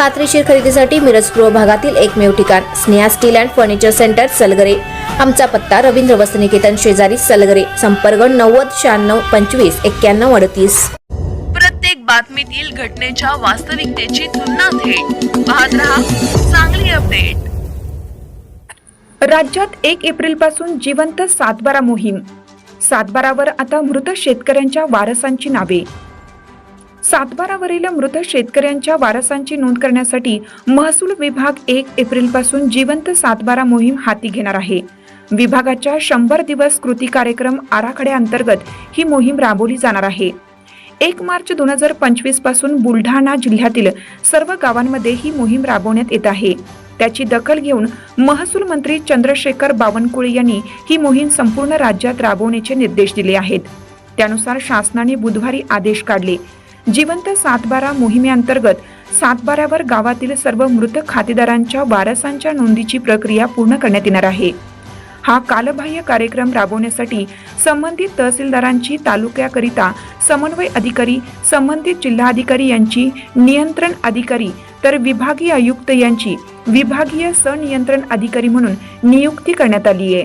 खात्रीशीर खरेदीसाठी मिरज पूर्व भागातील एकमेव ठिकाण Sneha steel and furniture centre Salgare. आमचा पत्ता रवींद्र वसनिकेतन शेजारी सलगरे. संपर्क नव्वद शहाण्णव पंचवीस एक्क्याण्णव अडतीस. प्रत्येक बातमीतील घटनेच्या वास्तविकतेची तुलना थेट. पाहत रहा चांगली अपडेट. राज्यात एक एप्रिलपासून जिवंत सातबारा मोहीम. सातबारावर आता मृत शेतकऱ्यांच्या वारसांची नावे. सातबारावरील मृत शेतकऱ्यांच्या वारसांची नोंद करण्यासाठी महसूल विभाग एक एप्रिलपासून जिवंत सातबारा मोहीम हाती घेणार आहे. विभागाच्या शंभर दिवस कृती कार्यक्रम आराखड्याअंतर्गत ही मोहीम राबवली जाणार आहे. एक मार्च दोन हजार पंचवीसपासून बुलढाणा जिल्ह्यातील सर्व गावांमध्ये ही मोहीम राबवण्यात येत आहे. त्याची दखल घेऊन महसूल मंत्री चंद्रशेखर बावनकुळे यांनी ही मोहीम संपूर्ण राज्यात राबवण्याचे निर्देश दिले आहेत. त्यानुसार शासनाने बुधवारी आदेश काढले. जिवंत सातबारा मोहिमेअंतर्गत सातबाऱ्यावर गावातील सर्व मृत खातेदारांच्या वारसांच्या नोंदीची प्रक्रिया पूर्ण करण्यात येणार आहे. हा कालबाह्य कार्यक्रम राबवण्यासाठी संबंधित तहसीलदारांची तालुक्याकरिता समन्वय अधिकारी संबंधित जिल्हाधिकारी यांची नियंत्रण अधिकारी तर विभागीय आयुक्त यांची विभागीय सनियंत्रण अधिकारी म्हणून नियुक्ती करण्यात आली आहे.